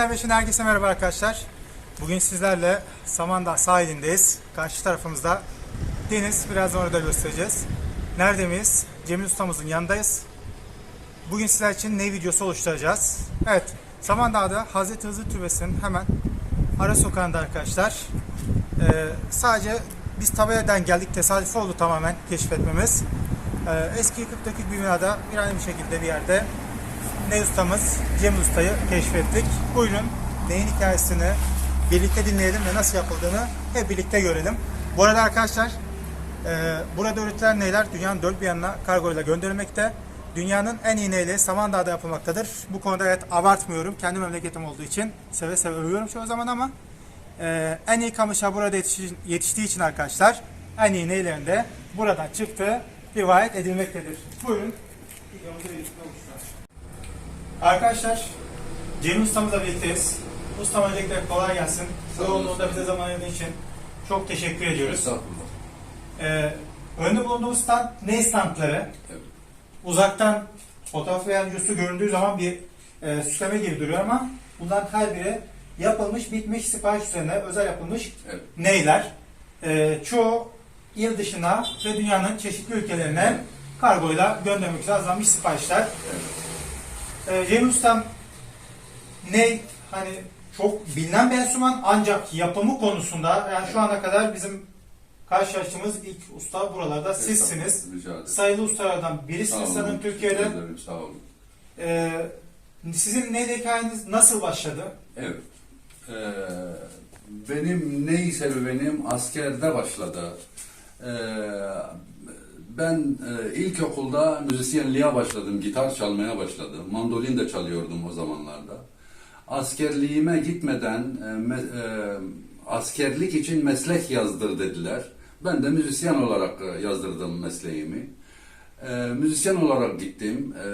Medeniyet Erbeş'in herkese merhaba arkadaşlar. Bugün sizlerle Samandağ sahilindeyiz. Karşı tarafımızda deniz. Birazdan orada göstereceğiz. Nerede miyiz? Cemil Ustamızın yanındayız. Bugün sizler için ne videosu oluşturacağız? Evet, Samandağ'da Hazreti Hızır Türbesi'nin hemen ara sokağında arkadaşlar. Ee, sadece biz tabeladan geldik. Tesadüf oldu tamamen keşfetmemiz. Ee, eski 40 dakik bir binada bir aynı şekilde bir yerde ne ustamız Cem Usta'yı keşfettik. Buyurun neyin hikayesini birlikte dinleyelim ve nasıl yapıldığını hep birlikte görelim. Bu arada arkadaşlar e, burada üretilen neyler dünyanın dört bir yanına kargo ile gönderilmekte. Dünyanın en iyi neyleri Samandağ'da yapılmaktadır. Bu konuda evet abartmıyorum. Kendi memleketim olduğu için seve seve övüyorum çoğu zaman ama e, en iyi kamışa burada yetişi- yetiştiği için arkadaşlar en iyi neylerin de buradan çıktığı rivayet edilmektedir. Buyurun. Oluşturalım. Arkadaşlar Cem ustamızla birlikteyiz. Ustam öncelikle kolay gelsin. Olun. Yoğunluğunda bize zaman ayırdığın için çok teşekkür ediyoruz. Estağfurullah. Ee, önde bulunduğumuz stand ne standları? Evet. Uzaktan fotoğraf yardımcısı göründüğü zaman bir e, süsleme gibi duruyor ama bunların her biri yapılmış, bitmiş, sipariş üzerine özel yapılmış Evet. neyler. Ee, çoğu il dışına ve dünyanın çeşitli ülkelerine kargoyla göndermek üzere hazırlanmış siparişler. Ee, Cemil Ustam ne hani çok bilinen bir enstrüman ancak yapımı konusunda yani şu ana kadar bizim karşılaştığımız ilk usta buralarda sizsiniz. Rica ederim. Sayılı ustalardan birisiniz sanırım Türkiye'de. Ederim, Sağ olun. Ee, sizin neyle hikayeniz nasıl başladı? Evet. Ee, benim ney serüvenim askerde başladı. Ee, ben e, ilkokulda müzisyenliğe başladım, gitar çalmaya başladım. Mandolin de çalıyordum o zamanlarda. Askerliğime gitmeden e, me- e, askerlik için meslek yazdır dediler. Ben de müzisyen olarak e, yazdırdım mesleğimi. E, müzisyen olarak gittim. E,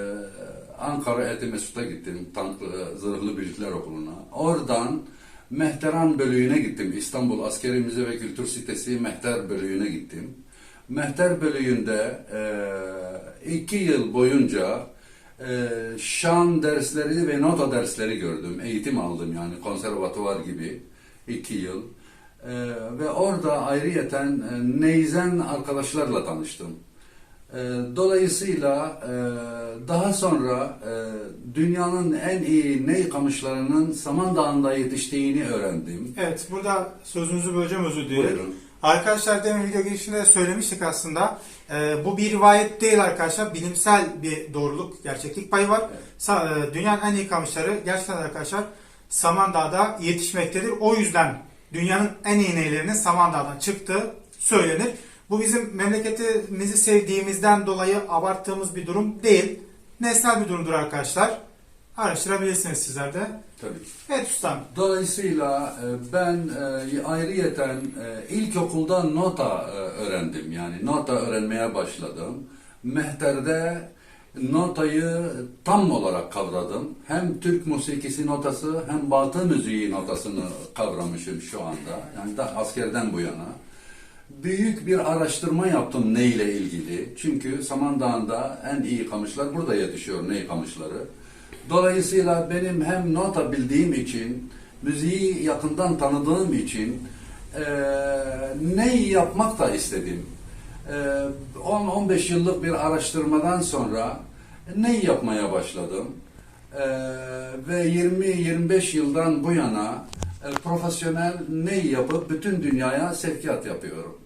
Ankara Eti Mesut'a gittim. Tank, e, Zırhlı Birlikler Okulu'na. Oradan Mehteran bölüğüne gittim. İstanbul Askeri Müze ve Kültür Sitesi Mehter bölüğüne gittim. Mehter bölüğünde e, iki yıl boyunca e, şan dersleri ve nota dersleri gördüm. Eğitim aldım yani konservatuvar gibi iki yıl. E, ve orada ayrıyeten e, neyzen arkadaşlarla tanıştım. E, Dolayısıyla e, daha sonra e, dünyanın en iyi ney kamışlarının Samandağ'ında yetiştiğini öğrendim. Evet burada sözünüzü böleceğim özür dilerim. Buyurun. Arkadaşlar demin video girişinde de söylemiştik aslında. Ee, bu bir rivayet değil arkadaşlar. Bilimsel bir doğruluk, gerçeklik payı var. Sa- e, dünyanın en iyi kamışları gerçekten arkadaşlar Samandağ'da yetişmektedir. O yüzden dünyanın en iyi neylerinin Samandağ'dan çıktığı söylenir. Bu bizim memleketimizi sevdiğimizden dolayı abarttığımız bir durum değil. Nesnel bir durumdur arkadaşlar. Araştırabilirsiniz sizler de. Tabii. Evet ustam. Dolayısıyla e, ben e, ayrıyeten e, ilkokulda nota öğrendim. Yani nota öğrenmeye başladım. Mehter'de notayı tam olarak kavradım. Hem Türk musikisi notası hem Batı müziği notasını kavramışım şu anda. Yani da askerden bu yana. Büyük bir araştırma yaptım neyle ilgili. Çünkü Samandağ'da en iyi kamışlar burada yetişiyor ney kamışları. Dolayısıyla benim hem nota bildiğim için, müziği yakından tanıdığım için eee ney yapmak da istedim. Eee, 10-15 yıllık bir araştırmadan sonra ney yapmaya başladım. Eee, ve 20-25 yıldan bu yana e, profesyonel ney yapıp bütün dünyaya sevkiyat yapıyorum.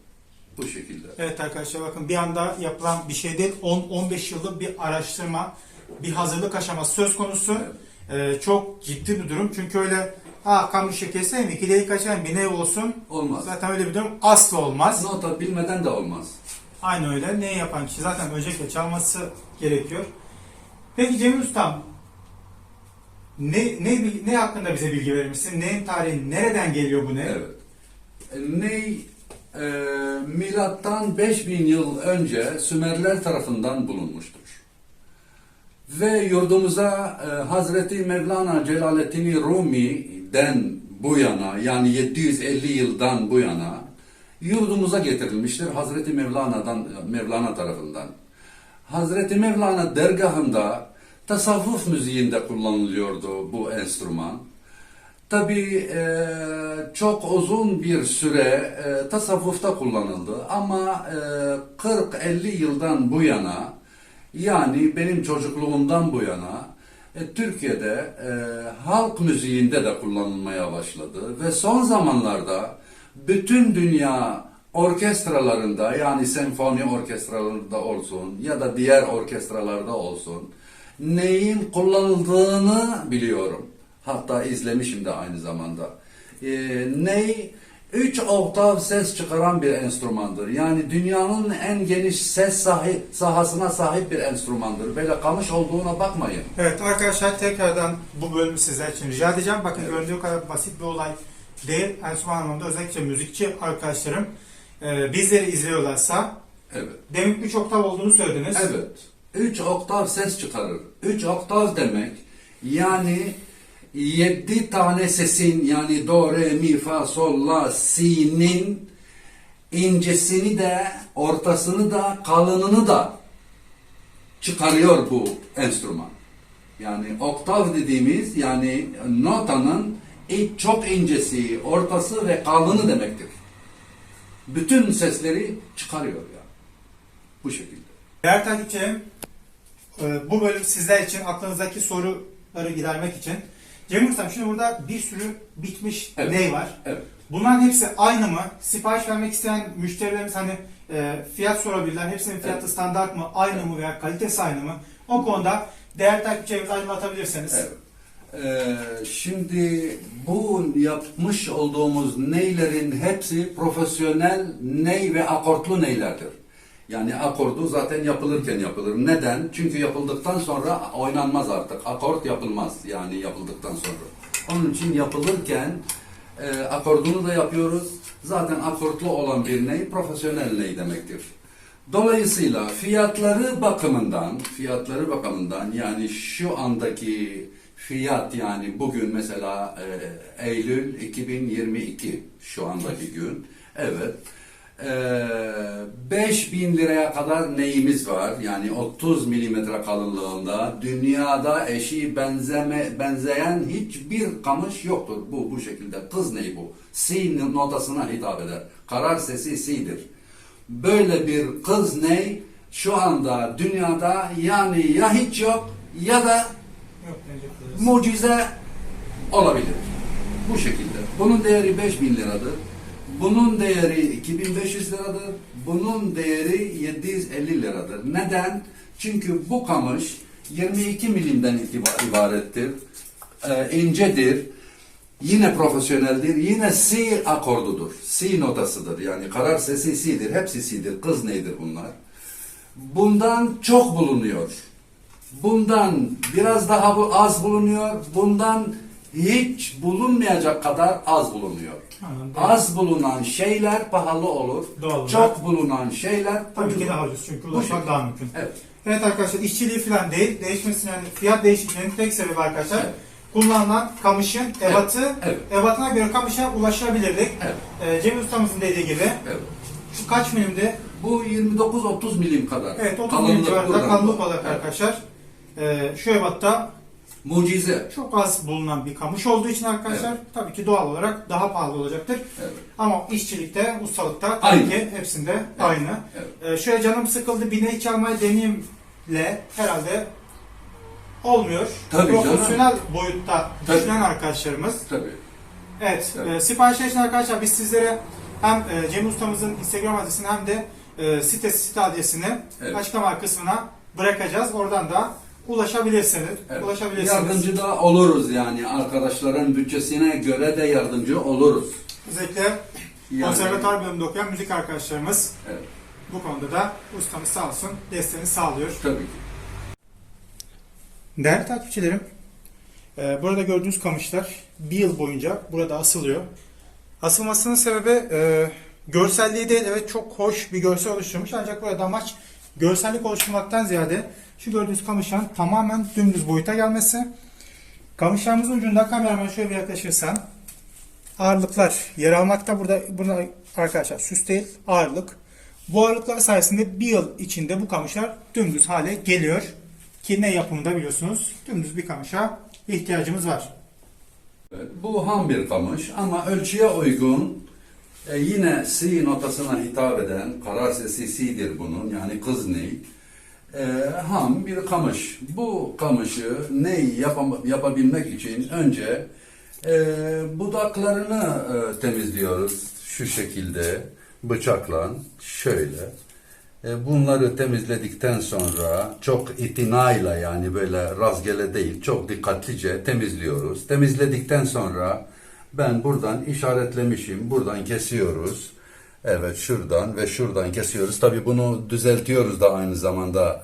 Bu şekilde. Evet arkadaşlar bakın bir anda yapılan bir şey değil. 10-15 yıllık bir araştırma, bir hazırlık aşaması söz konusu. Ee, çok ciddi bir durum. Çünkü öyle ha kamışı keseyim, iki delik açayım, bir ne olsun. Olmaz. Zaten öyle bir durum asla olmaz. Nota bilmeden de olmaz. Aynı öyle. Ne yapan kişi zaten öncelikle çalması gerekiyor. Peki Cemil Ustam, ne, ne, ne hakkında bize bilgi verir misin? Neyin tarihi, nereden geliyor bu ne? Evet. E, Ney e, milattan 5000 yıl önce Sümerler tarafından bulunmuştur. Ve yurdumuza e, Hazreti Mevlana Celaleddin Rumi'den bu yana yani 750 yıldan bu yana yurdumuza getirilmiştir Hazreti Mevlana'dan Mevlana tarafından. Hazreti Mevlana dergahında tasavvuf müziğinde kullanılıyordu bu enstrüman. Tabii e, çok uzun bir süre e, tasavvufta kullanıldı ama e, 40-50 yıldan bu yana yani benim çocukluğumdan bu yana e, Türkiye'de e, halk müziğinde de kullanılmaya başladı ve son zamanlarda bütün dünya orkestralarında yani senfoni orkestralarında olsun ya da diğer orkestralarda olsun neyin kullanıldığını biliyorum. Hatta izlemişim de aynı zamanda. Ee, ney 3 oktav ses çıkaran bir enstrümandır. Yani dünyanın en geniş ses sahip, sahasına sahip bir enstrümandır. Böyle kamış olduğuna bakmayın. Evet arkadaşlar tekrardan bu bölümü sizler için rica edeceğim. Bakın göründüğü kadar basit bir olay değil. Enstrüman anlamında özellikle müzikçi arkadaşlarım e, bizleri izliyorlarsa Evet. demin 3 oktav olduğunu söylediniz. Evet. 3 oktav ses çıkarır. 3 oktav demek yani 7 tane sesin yani do, re, mi, fa, sol, la, si'nin incesini de, ortasını da, kalınını da çıkarıyor bu enstrüman. Yani oktav dediğimiz yani notanın çok incesi, ortası ve kalını demektir. Bütün sesleri çıkarıyor yani. Bu şekilde. Değerli takipçilerim, e, bu bölüm sizler için aklınızdaki soruları gidermek için. Cem Ustam şimdi burada bir sürü bitmiş Evet. ney var. Evet. Bunların hepsi aynı mı? Sipariş vermek isteyen müşterilerimiz hani e, fiyat sorabilirler. Hepsinin fiyatı Evet. standart mı, aynı mı veya kalitesi aynı mı? O konuda değerli takipçilerimizi aydınlatabilirseniz. Evet. Ee, şimdi bu yapmış olduğumuz neylerin hepsi profesyonel ney ve akortlu neylerdir. Yani akordu zaten yapılırken yapılır. Neden? Çünkü yapıldıktan sonra oynanmaz artık. Akort yapılmaz yani yapıldıktan sonra. Onun için yapılırken e, akordunu da yapıyoruz. Zaten akortlu olan bir ney profesyonel ney demektir. Dolayısıyla fiyatları bakımından, fiyatları bakımından yani şu andaki fiyat yani bugün mesela e, Eylül 2022 şu andaki gün. Evet. E, 5000 liraya kadar neyimiz var? Yani 30 milimetre kalınlığında dünyada eşi benzeme benzeyen hiçbir kamış yoktur. Bu bu şekilde. Kız neyi bu? Si notasına hitap eder. Karar sesi si'dir böyle bir kız ney şu anda dünyada yani ya hiç yok ya da mucize olabilir. Bu şekilde. Bunun değeri 5000 liradır. Bunun değeri 2500 liradır. Bunun değeri 750 liradır. Neden? Çünkü bu kamış 22 milimden ibarettir. Ee, incedir. Yine profesyoneldir. Yine C akordudur. C notasıdır. Yani karar sesi C'dir. Hepsi C'dir. Kız neydir bunlar? Bundan çok bulunuyor. Bundan biraz daha az bulunuyor. Bundan hiç bulunmayacak kadar az bulunuyor. Anladım. Az bulunan şeyler pahalı olur. Olarak. Çok bulunan şeyler Tabii ki daha ucuz çünkü ulaşmak daha mümkün. Evet. Evet arkadaşlar işçiliği falan değil. Değişmesinin yani fiyat değişikliğinin tek sebebi arkadaşlar Evet. kullanılan kamışın ebatı, evet. ebatına göre kamışa ulaşabilirdik. Evet. Ee, Cem ustamızın dediği gibi Evet. şu kaç milimdi? Bu 29-30 milim kadar. Evet 30 Kalınlık milim civarında kalınlık olarak Evet. arkadaşlar. Ee, şu ebatta Mucize. çok az bulunan bir kamış olduğu için arkadaşlar tabii ki doğal olarak daha pahalı olacaktır. Evet. Ama işçilikte, ustalıkta tabii Aynı. ki hepsinde aynı. Evet. Ee, şöyle canım sıkıldı bir ney çalmayı deneyimle herhalde olmuyor. Tabii canım. Profesyonel boyutta Tabii. düşünen arkadaşlarımız. Tabii. Evet, Evet. e, siparişler için arkadaşlar biz sizlere hem e, Cem Ustamızın Instagram adresini hem de e, sitesi site adresini Evet. açıklama kısmına bırakacağız. Oradan da ulaşabilirsiniz. Evet. Ulaşabilirsiniz. Yardımcı da oluruz yani arkadaşların bütçesine göre de yardımcı oluruz. Özellikle Yani- konservatuar bölümünde okuyan müzik arkadaşlarımız Evet. bu konuda da ustamız sağ olsun desteğini sağlıyor. Tabii ki. Değerli takipçilerim, e, burada gördüğünüz kamışlar bir yıl boyunca burada asılıyor. Asılmasının sebebi e, görselliği değil, evet çok hoş bir görsel oluşturmuş ancak burada amaç görsellik oluşturmaktan ziyade şu gördüğünüz kamışların tamamen dümdüz boyuta gelmesi. Kamışlarımızın ucunda kameraman şöyle bir yaklaşırsan ağırlıklar yer almakta. Burada, burada arkadaşlar süs değil ağırlık. Bu ağırlıklar sayesinde bir yıl içinde bu kamışlar dümdüz hale geliyor. Ki ne yapımında biliyorsunuz dümdüz bir kamışa ihtiyacımız var. Bu ham bir kamış ama ölçüye uygun e, yine si notasına hitap eden karar sesi si'dir bunun yani kız ney. E, ham bir kamış. Bu kamışı ney yapam- yapabilmek için önce e, budaklarını e, temizliyoruz şu şekilde bıçakla şöyle. E, Bunları temizledikten sonra çok itinayla yani böyle rastgele değil çok dikkatlice temizliyoruz. Temizledikten sonra ben buradan işaretlemişim. Buradan kesiyoruz. Evet şuradan ve şuradan kesiyoruz. Tabii bunu düzeltiyoruz da aynı zamanda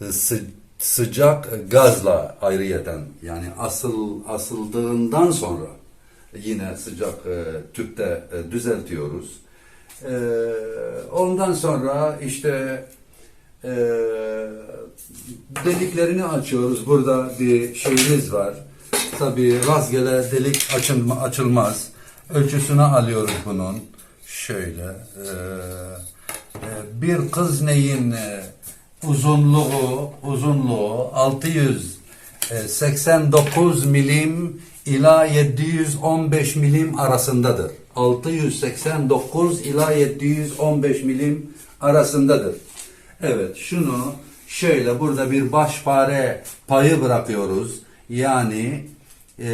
e, sı- sıcak gazla ayrıyeten yani asıl asıldığından sonra yine sıcak e, tüpte e, düzeltiyoruz. Ee, ondan sonra işte e, deliklerini açıyoruz. Burada bir şeyimiz var. Tabii rastgele delik açılma, açılmaz. Ölçüsünü alıyoruz bunun. Şöyle. e, e, bir kız neyin e, uzunluğu uzunluğu 689 milim ila 715 milim arasındadır. 689 ila 715 milim arasındadır. Evet şunu şöyle burada bir baş fare payı bırakıyoruz. Yani eee,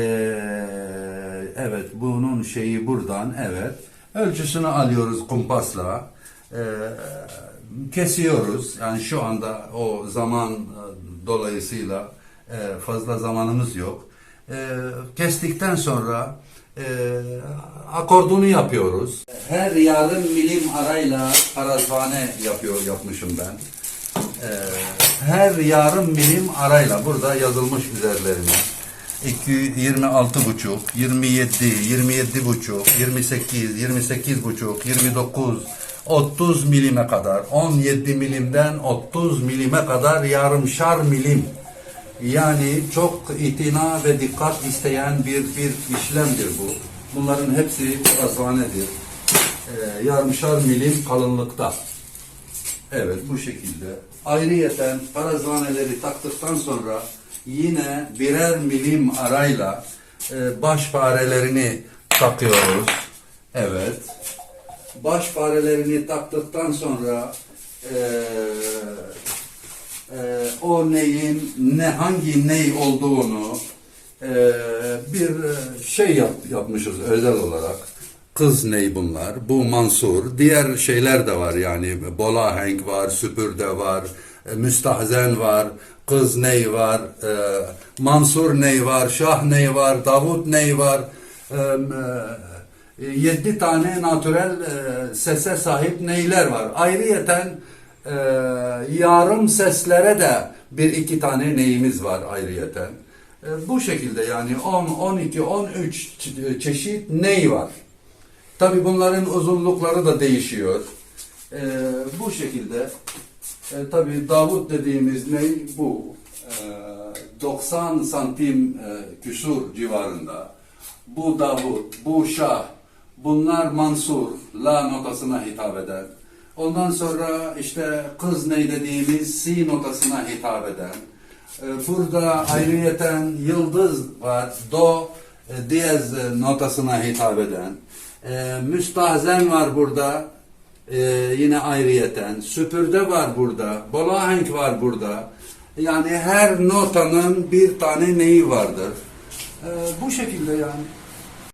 evet bunun şeyi buradan evet ölçüsünü alıyoruz kumpasla. Eee, kesiyoruz. Yani şu anda o zaman e, dolayısıyla e, fazla zamanımız yok. E, kestikten sonra e, akordunu yapıyoruz. Her yarım milim arayla parazvane yapıyor yapmışım ben. E, her yarım milim arayla burada yazılmış üzerlerine. 26 buçuk, 27, 27 buçuk, 28, 28 buçuk, 29, 30 milime kadar, 17 milimden 30 milime kadar yarımşar milim. Yani çok itina ve dikkat isteyen bir bir işlemdir bu. Bunların hepsi razvanedir. Ee, yarımşar milim kalınlıkta. Evet bu şekilde. Ayrıyeten parazvaneleri taktıktan sonra yine birer milim arayla e, baş farelerini takıyoruz. Evet. Baş farelerini taktıktan sonra e, e, o neyin ne hangi ney olduğunu e, bir şey yap, yapmışız özel olarak. Kız ney bunlar? Bu Mansur. Diğer şeyler de var yani. Bolahenk var, Süpürde var, e, Müstahzen var, Kız ney var, e, Mansur ney var, Şah ney var, Davut ney var. E, e, yedi tane natürel e, sese sahip neyler var. Ayrıyeten e, yarım seslere de bir iki tane neyimiz var ayrıyeten. E, bu şekilde yani 10, 12, 13 çe- çeşit ney var. Tabi bunların uzunlukları da değişiyor. E, bu şekilde e, tabi Davut dediğimiz ney bu. E, 90 santim e, küsur civarında. Bu Davut, bu Şah, bunlar Mansur, La notasına hitap eder. Ondan sonra işte kız ney dediğimiz Si notasına hitap eden. Ee, Burada ayrıyeten yıldız var. Do e, diyez e, notasına hitap eden. Müstahzen var burada. Ee, yine ayrıyeten. Süpürde var burada. Bolahenk var burada. Yani her notanın bir tane neyi vardır. Ee, bu şekilde yani.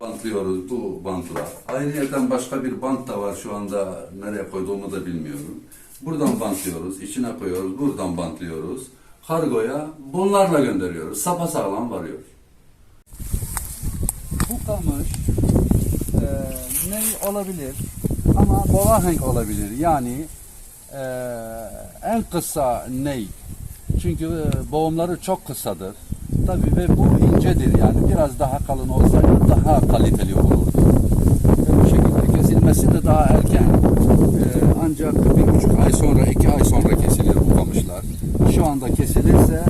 Bantlıyoruz bu bantla. Ayrıyeten başka bir bant da var şu anda nereye koyduğumu da bilmiyorum. Buradan bantlıyoruz, içine koyuyoruz, buradan bantlıyoruz. Kargoya bunlarla gönderiyoruz. Sapasağlam varıyor. Bu kamış e, ne olabilir ama bolahenk olabilir. Yani e, en kısa ney. Çünkü e, boğumları çok kısadır. Tabii ve bu incedir yani. Biraz daha kalın olsaydı daha kaliteli olurdu. Ve bu şekilde kesilmesi de daha erken. E, ancak bir buçuk ay sonra, iki ay sonra kesilir bu kamışlar. Şu anda kesilirse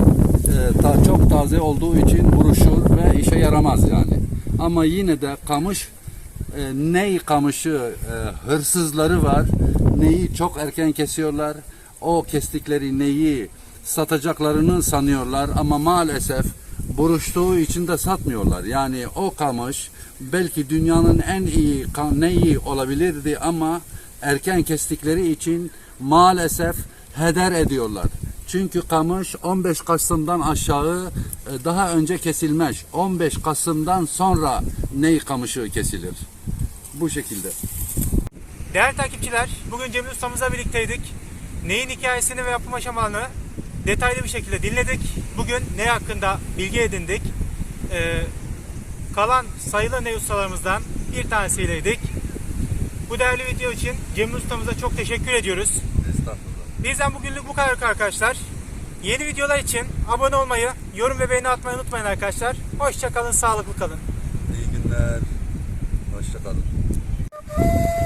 e, ta, çok taze olduğu için buruşur ve işe yaramaz yani. Ama yine de kamış e, ney kamışı e, hırsızları var. Neyi çok erken kesiyorlar. O kestikleri neyi satacaklarını sanıyorlar ama maalesef buruştuğu için de satmıyorlar. Yani o kamış belki dünyanın en iyi neyi olabilirdi ama erken kestikleri için maalesef heder ediyorlar. Çünkü kamış 15 Kasım'dan aşağı e, daha önce kesilmez. 15 Kasım'dan sonra ney kamışı kesilir. Bu şekilde. Değerli takipçiler, bugün Cemil Ustamızla birlikteydik. Neyin hikayesini ve yapım aşamalarını detaylı bir şekilde dinledik. Bugün ne hakkında bilgi edindik. Ee, kalan sayılı ney ustalarımızdan bir tanesiyleydik. Bu değerli video için Cemil Ustamıza çok teşekkür ediyoruz. Estağfurullah. Bizden bugünlük bu kadar arkadaşlar. Yeni videolar için abone olmayı, yorum ve beğeni atmayı unutmayın arkadaşlar. Hoşçakalın, sağlıklı kalın. İyi günler. Hoşçakalın.